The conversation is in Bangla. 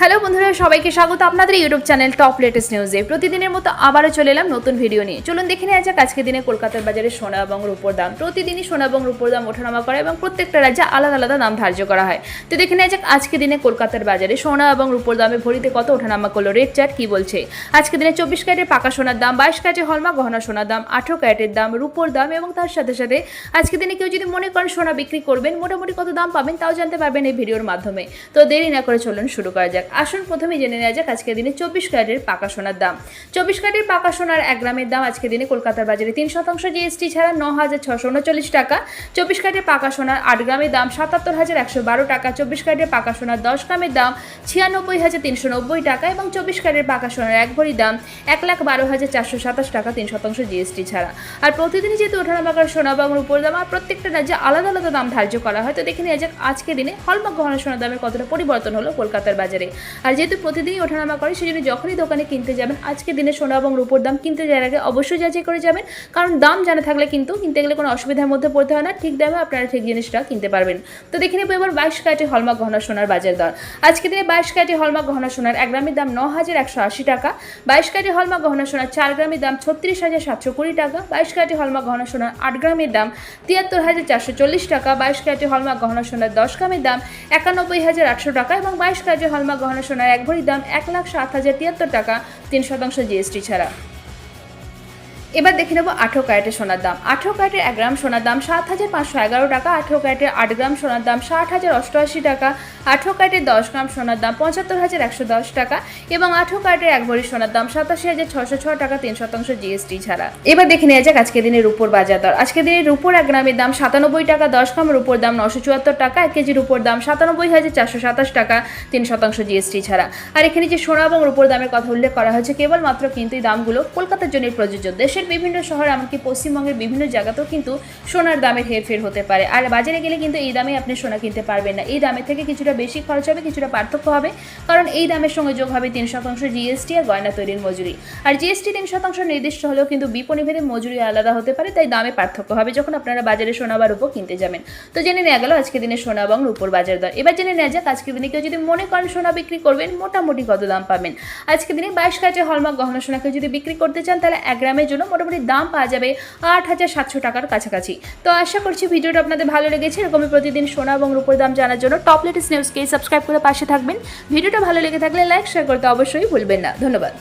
হ্যালো বন্ধুরা, সবাইকে স্বাগত আপনাদের ইউটিউব চ্যানেল টপ লেটেস্ট নিউজে প্রতিদিনের মতো আবারও চলে এলাম নতুন ভিডিও নিয়ে। চলুন দেখে নেওয়া যাক আজকে দিনে কলকাতার বাজারে সোনা এবং রূপোর দাম। প্রতিদিনই সোনা এবং রূপোর দাম ওঠানামা করে এবং প্রত্যেকটা রাজ্যে আলাদা আলাদা দাম ধার্য করা হয়। তো দেখে নেওয়া যাক আজকে দিনে কলকাতার বাজারে সোনা এবং রূপোর দামে ভরিতে কত ওঠানামা করল রেট চার্ট কি বলছে? আজকে দিনে চব্বিশ ক্যারেটের পাকা সোনার দাম, বাইশ ক্যারেটের হলমা গহনা সোনার দাম, আঠেরো ক্যারেটের দাম, রূপোর দাম এবং তার সাথে সাথে আজকে দিনে কেউ যদি মনে করেন সোনা বিক্রি করবেন, মোটামুটি কত দাম পাবেন তাও জানতে পারবেন এই ভিডিওর মাধ্যমে। তো দেরি না করে চলুন শুরু করা যাক। আসুন প্রথমে জেনে নেওয়া যাক আজকের দিনে চব্বিশ ক্যারেটের পাকা সোনার দাম। চব্বিশ ক্যারেটের পাকা সোনার এক গ্রামের দাম আজকের দিনে কলকাতার বাজারে তিন শতাংশ জিএসটি ছাড়া ন হাজার ছশো উনচল্লিশ টাকা। চব্বিশ ক্যারেটের পাকা সোনার আট গ্রামের দাম সাতাত্তর হাজার একশো বারো টাকা। চব্বিশ ক্যারেটের পাকা সোনার দশ গ্রামের দাম ছিয়ানব্বই হাজার তিনশো নব্বই টাকা এবং চব্বিশ ক্যারেটের পাকা সোনার এক ভরি দাম এক লাখ বারো হাজার চারশো সাতাশ টাকা তিন শতাংশ জিএসটি ছাড়া। আর প্রতিদিনই যেহেতু ওঠানামা করে সোনা এবং রূপোর দাম, আর প্রত্যেকটা রাজ্যে আলাদা আলাদা দাম ধার্য করা হয়, তো দেখে নেওয়া যাক আজকে দিনে হলমার্ক গহনা সোনার দামের কতটা পরিবর্তন হলো কলকাতার বাজারে। আর যেহেতু প্রতিদিনই ওঠানামা করে সেই জন্য যখনই দোকানে কিনতে যাবেন আজকে দিনে সোনা এবং রূপোর দাম কিনতে যাওয়ার আগে অবশ্যই যাচাই করে যাবেন। কারণ দাম জানা থাকলে কিন্তু কিনতে গেলে কোনো অসুবিধার মধ্যে পড়তে হয় না। ঠিক দামে আপনারা ঠিক জিনিসটা কিনতে পারবেন। তো দেখে নেব এবার বাইশ ক্যারেটে হলমার্ক গহনা সোনার বাজার দর। আজকে দিনে বাইশ ক্যারেটে হলমার্ক গহনা সোনার এক গ্রামের দাম ন হাজার একশো আশি টাকা। বাইশ ক্যারেটে হলমার্ক গহনা সোনার চার গ্রামের দাম ছত্রিশ হাজার সাতশো কুড়ি টাকা। বাইশ ক্যারেটে হলমার্ক গহনা সোনার আট গ্রামের দাম তিয়াত্তর হাজার চারশো চল্লিশ টাকা। বাইশ ক্যারেটে হলমার্ক গহনা সোনার দশ গ্রামের দাম একানব্বই হাজার আটশো টাকা এবং বাইশ ক্যারেটে হলমার্ক গহনা সোনার এক ভরির দাম এক লাখ সাত হাজার তিয়াত্তর টাকা, তিন শতাংশ জিএসটি ছাড়া। এবার দেখে নেব আঠেরো ক্যারেটের সোনার দাম। আঠেরো ক্যারেটের এক গ্রাম সোনার দাম সাত হাজার পাঁচশো এগারো টাকা, আঠেরো ক্যারেটের আট গ্রাম সোনার দাম ষাট হাজার অষ্টআশি টাকা, আঠেরো ক্যারেটের দশ গ্রাম সোনার দাম পঁচাত্তর হাজার একশো দশ টাকা এবং আঠেরো ক্যারেটের এক ভরি সোনার দাম সাতাশি হাজার ছশো ছ টাকা, তিন শতাংশ জিএসটি ছাড়া। এবার দেখে নেওয়া যাক আজকে দিনের রূপোর বাজার দর। আজকে দিনের রূপোর এক গ্রামের দাম সাতানব্বই টাকা, দশ গ্রাম রূপোর দাম নশো চুয়াত্তর টাকা, এক কেজির উপর দাম সাতানব্বই হাজার চারশো সাতাশ টাকা, তিন শতাংশ জিএসটি ছাড়া। আর এখানে যে সোনা এবং রূপোর দামের কথা উল্লেখ করা হয়েছে, কেবলমাত্র কিন্তু এই দামগুলো কলকাতার জন্য প্রযোজ্য। দেশের বিভিন্ন শহর, এমনকি পশ্চিমবঙ্গের বিভিন্ন জায়গাতেও কিন্তু সোনার দামের হেরফের হতে পারে। আর বাজারে গেলে কিন্তু এই দামে আপনি সোনা কিনতে পারবেন না। এই দামের থেকে কিছুটা বেশি খরচ হবে, কিছুটা পার্থক্য হবে, কারণ এই দামের সঙ্গে যোগ হবে তিন শতাংশ জিএসটি আর গয়না তৈরির মজুরি। আর জিএসটি তিন শতাংশ নির্দিষ্ট হলেও কিন্তু বিপণিভেদে মজুরি আলাদা হতে পারে, তাই দামে পার্থক্য হবে যখন আপনারা বাজারে সোনা বা রূপো কিনতে যাবেন। তো জেনে নেওয়া গেল আজকে দিনে সোনা এবং রূপোর বাজার দর। এবার জেনে নেওয়া যাক আজকে দিনে কেউ যদি মনে করেন সোনা বিক্রি করবেন, মোটামুটি কত দাম পাবেন? আজকে দিনে বাইশ কাজে হলমার্ক গহনা সোনাকে যদি বিক্রি করতে চান, তাহলে এক গ্রামের জন্য মোটামুটি দাম পাওয়া যাবে আট হাজার সাতশো টাকার কাছাকাছি। তো আশা করছি ভিডিওটা আপনাদের ভালো লেগেছে। এরকমই প্রতিদিন সোনা এবং রূপোর দাম জানার জন্য টপ লেটেস্ট নিউজকে সাবস্ক্রাইব করে পাশে থাকবেন। ভিডিওটা ভালো লেগে থাকলে লাইক শেয়ার করতে অবশ্যই ভুলবেন না। ধন্যবাদ।